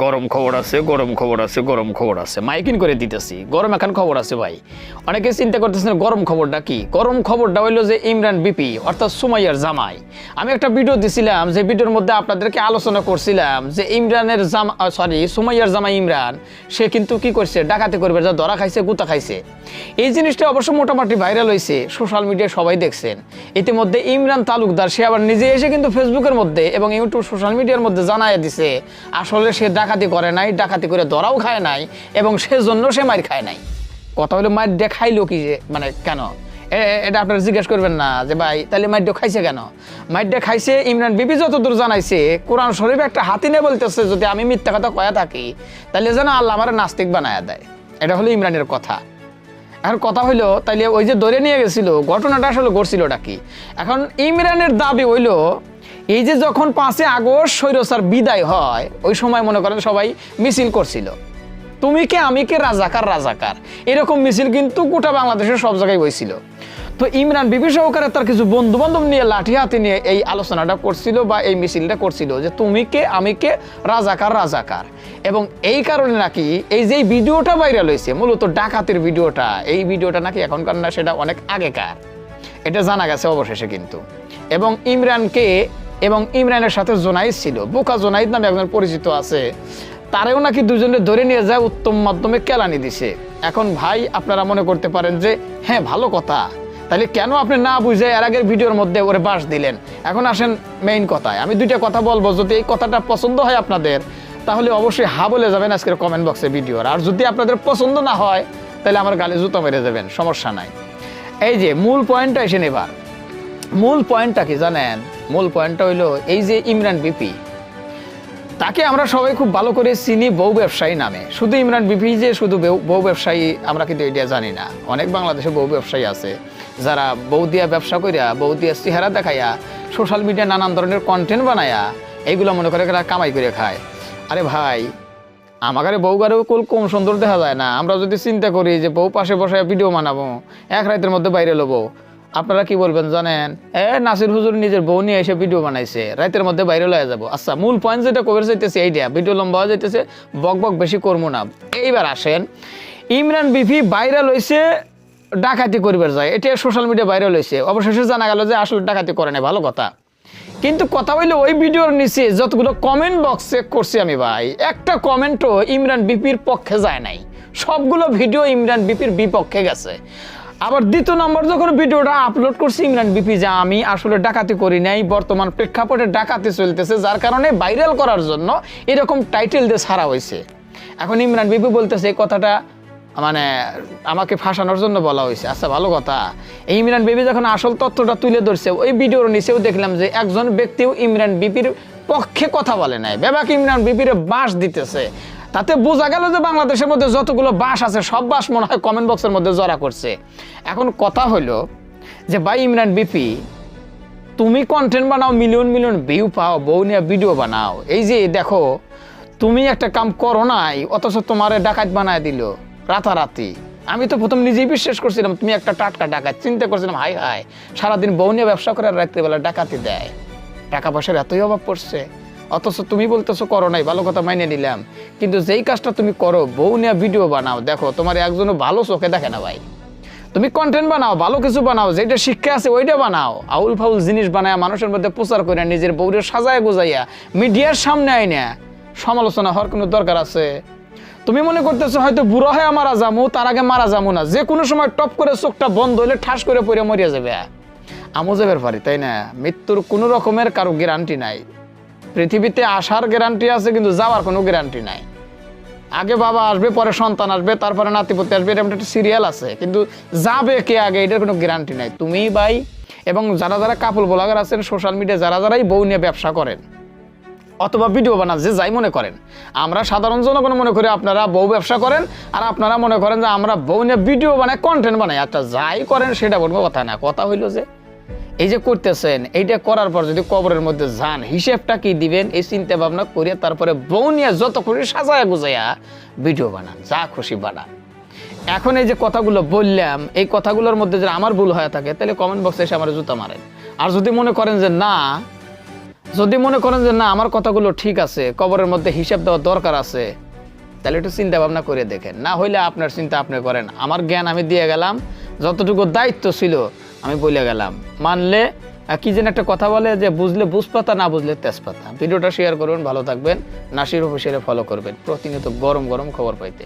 গরম খবর আছে, গরম খবর আছে, গরম খবর আছে। মাইকিন করে দিতেছি। গরম এখন খবর আছে ভাই। অনেকে চিন্তা করতেছেন, গরম খবরটা কি? গরম খবরটা হইল যে ইমরান বিপি, অর্থাৎ সুমাইয়ার জামাই। আমি একটা ভিডিও দিছিলাম, যে ভিডিওর মধ্যে আপনাদেরকে আলোচনা করছিলাম যে ইমরানের জামা সরি সুমাইয়ার জামাই ইমরান, সে কিন্তু কি করছে? ডাকাতি করবে, যা ধরা খাইছে, গুতা খাইছে। এই জিনিসটা অবশ্য মোটামুটি ভাইরাল হয়েছে সোশ্যাল মিডিয়ায় সবাই দেখছেন। ইতিমধ্যে ইমরান তালুকদার, সে আবার নিজে এসে কিন্তু ফেসবুকের মধ্যে এবং ইউটিউব, সোশ্যাল মিডিয়ার মধ্যে জানাই দিছে, আসলে সে ডাকাতি করে নাই, ডাকাতি করে ধরাও খায় নাই, এবং সেজন্য সে মার খায় নাই। কথা হলো মার দিয়ে খাইলো কি যে মানে কেন? এটা আপনারা জিজ্ঞেস করবেন না যে ভাই, তাহলে মাইডটা খাইছে কেন? মাইডটা খাইছে ইমরান বিবি যতদূর জানাইছে, কোরআন শরীফ একটা হাতি নিয়ে বলতেছে, যদি আমি মিথ্যা কথা কয়া থাকি, তাহলে যেন আল্লাহ আমার নাস্তিক বানায়া দেয়। এটা হলো ইমরানের কথা। এখন কথা হইল, তাইলে ওই যে ধরে নিয়ে গেছিল, ঘটনাটা আসলে ঘটছিলটা কি? এখন ইমরানের দাবি হইল এই যে যখন পাঁচে আগস্ট স্বৈরচার বিদায় হয়, ওই সময় মনে করেন সবাই মিছিল করছিল। তুমি কে? আমি কে? রাজাকার রাজাকার। এরকম মিছিল কিন্তু গোটা বাংলাদেশের সব জায়গায় হয়েছিল। তো ইমরান বিবি সহকারে তার কিছু বন্ধু বান্ধব নিয়ে লাঠি হাতে নিয়ে এই আলোচনাটা করছিল বা এই মিছিলটা করছিল যে তুমি কে? আমি কে? রাজাকার রাজাকার। এবং এই কারণে নাকি এই যে ভিডিওটা ভাইরাল হয়েছে, মূলত ডাকাতের ভিডিওটা, এই ভিডিওটা নাকি এখনকার না সেটা অনেক আগেকার। এটা জানা গেছে অবশেষে কিন্তু। এবং ইমরানকে এবং ইমরানের সাথে জোনাইদ ছিল। বোকা জোনাইদ নামে একজন পরিচিত আছে। তারেও নাকি দুজনে ধরে নিয়ে যায় উত্তম মাধ্যমে কেলানি দিছে। এখন ভাই, আপনারা মনে করতে পারেন যে হ্যাঁ ভালো কথা। তাহলে কেন আপনি না বুঝে এর আগের ভিডিওর মধ্যে ওরে বাস দিলেন? এখন আসেন মেইন কথায়। আমি দুইটা কথা বলব, যদি এই কথাটা পছন্দ হয় আপনাদের, তাহলে অবশ্যই হা বলে যাবেন আজকের কমেন্ট বক্সে ভিডিওর আর যদি আপনাদের পছন্দ না হয় তাহলে আমার গালে জুতো মেরে যাবেন সমস্যা নাই। এই যে, মূল পয়েন্টটা এসে এবার মূল পয়েন্টটা কি জানেন? মূল পয়েন্টটা হইল এই যে ইমরান বিপি, তাকে আমরা সবাই খুব ভালো করে চিনি বউ ব্যবসায়ী নামে। শুধু ইমরান বিপি যে শুধু বউ ব্যবসায়ী আমরা কিন্তু এটা জানি না। অনেক বাংলাদেশে বউ ব্যবসায়ী আছে, যারা বউ দিয়া ব্যবসা করিয়া বউ দিয়া চেহারা দেখাইয়া সোশ্যাল মিডিয়া নানান ধরনের কন্টেন্ট বানায়া এইগুলো মনে করে এরা কামাই করে খায়। আরে ভাই আমাদের বউ গারেও কুল কম সুন্দর দেখা যায় না। আমরা যদি চিন্তা করি যে বউ পাশে বসে ভিডিও বানাবো, এক রাতের মধ্যে বাইরে লোবো। আপনারা কি বলবেন জানেন? এ, নাসির হুজুর নিজের বউ নিয়ে এসে ভিডিও বানাইছে। রাতের মধ্যে বাইরে লয়ে যাব। আচ্ছা মূল পয়েন্ট যেটা কবে যাইতেছে এইটা। ভিডিও লম্বা হয়ে যাইতেছে, বক বক বেশি করব না। এইবার আসেন। ইমরান বিফি ভাইরাল হয়েছে ডাকাতি করবার যায়। এটা সোশ্যাল মিডিয়া ভাইরাল হয়েছে অবশেষে জানা গেল যে আসলে ডাকাতি করে না ভালো কথা। কিন্তু কথা হইল ওই ভিডিওর নিচে যতগুলো কমেন্ট বক্স চেক করছি আমি ভাই, একটা কমেন্টও ইমরান বিপির পক্ষে যায় নাই। সবগুলো ভিডিও ইমরান বিপির বিপক্ষে গেছে। আবার দ্বিতীয় নম্বর, যখন ভিডিওটা আপলোড করছি, ইমরান বিপি যে আমি আসলে ডাকাতি করি নাই, বর্তমান প্রেক্ষাপটে ডাকাতি চলতেছে, যার কারণে ভাইরাল করার জন্য এরকম টাইটেল দিয়ে ছাড়া হয়েছে। এখন ইমরান বিপি বলতেছে, এই কথাটা মানে আমাকে ফাঁসানোর জন্য বলা হয়েছে। আচ্ছা ভালো কথা। এই ইমরান বিপি যখন আসল তথ্যটা তুলে ধরছে, ওই ভিডিওর নিচেও দেখলাম যে একজন ব্যক্তিও ইমরান বিপির পক্ষে কথা বলে নাই। বেবাক ইমরান বিপির বাস দিতেছে। তাতে বোঝা গেল যে বাংলাদেশের মধ্যে যতগুলো বাস আছে, সব বাস মনে হয় কমেন্ট বক্সের মধ্যে জড়া করছে। এখন কথা হলো যে, ভাই ইমরান বিপি, তুমি কন্টেন্ট বানাও মিলিয়ন মিলিয়ন ভিউ পাও, বউ নিয়ে ভিডিও বানাও। এই যে, দেখো, তুমি একটা কাম করো নাই, অথচ তোমারে ডাকাত বানায় দিল, রাতারাতি। আমি তো প্রথম নিজেই বিশ্বাস করছিলাম, তুমি একটা টাটকা ডাকাত। চিন্তা করছিলাম হাই হাই সারাদিন বউ নিয়ে ব্যবসা করে রাত্রিবেলা ডাকাতি দেয়। টাকা পয়সার এতই অভাব পড়ছে। অথচ তুমি বলতেছো করো নাই, ভালো কথা মাইনে নিলাম। কিন্তু যেই কাজটা তুমি করো, বউ নিয়ে ভিডিও বানাও, দেখো, তোমার একজনও ভালো চোখে দেখে না ভাই। তুমি কন্টেন্ট বানাও, ভালো কিছু বানাও যেটা শিক্ষা আছে ওইটা বানাও। আউল ফাউল জিনিস বানায় মানুষের মধ্যে প্রচার করে নিজের বউরে সাজায় গুজাইয়া মিডিয়ার সামনে আইনা। সমালোচনা হওয়ার কোনো দরকার আছে? তুমি মনে করতেছো হয়তো বুড়ো হয়ে মারা যামু, তার আগে মারা যামু না। যে কোনো সময় টপ করে চোখটা বন্ধ হলে ঠাস করে পড়ে মরিয়া যাবে। আমও যাবে পারি তাই না? মৃত্যুর কোনো রকমের কারও গ্যারান্টি নাই। পৃথিবীতে আসার গ্যারান্টি আছে, কিন্তু যাওয়ার কোনো গ্যারান্টি নাই। আগে বাবা আসবে, পরে সন্তান আসবে, তারপরে নাতিপতি আসবে, এরকম একটা সিরিয়াল আছে। কিন্তু যাবে কে আগে, এটার কোনো গ্যারান্টি নাই। তুমি ভাই এবং যারা যারা কাপল ব্লগার আছেন সোশ্যাল মিডিয়া যারা যারাই বউ নিয়ে ব্যবসা করেন অথবা ভিডিও বানান, যে যাই মনে করেন। আমরা সাধারণ জনগণ মনে করি আপনারা বউ ব্যবসা করেন, আর আপনারা মনে করেন যে আমরা বউ নিয়ে ভিডিও বানাই কন্টেন্ট বানাই। আচ্ছা যাই করেন, সেটা বলব, কথা না। কথা হইল যে এই যে করতেছেন, এইটা করার পর যদি কবরের মধ্যে যান, হিসেবটা কি দিবেন? এই চিন্তা ভাবনা করিয়া তারপরে বউ নিয়ে যত খুশি সাজায় গুজাইয়া ভিডিও বানান, যা খুশি বানান। এখন এই যে কথাগুলো বললাম, এই কথাগুলোর মধ্যে যদি আমার ভুল হয়ে থাকে, তাহলে কমেন্ট বক্সে এসে আমার জুতা মারেন। আর যদি মনে করেন যে না, যদি মনে করেন যে না, আমার কথাগুলো ঠিক আছে, কবরের মধ্যে হিসাব দেওয়ার দরকার আছে, তাহলে একটু চিন্তা ভাবনা করে দেখেন। না হইলে আপনার চিন্তা আপনি করেন। আমার জ্ঞান আমি দিয়ে গেলাম, যতটুকু দায়িত্ব ছিল আমি বলে গেলাম। মানলে কি যেন একটা কথা বলে যে, বুঝলে বুঝপাতা, না বুঝলে তেজপাতা। ভিডিওটা শেয়ার করবেন ভালো থাকবেন। নাসির অফিসিয়ালে ফলো করবেন। প্রতিনিয়ত গরম গরম খবর পাইতে।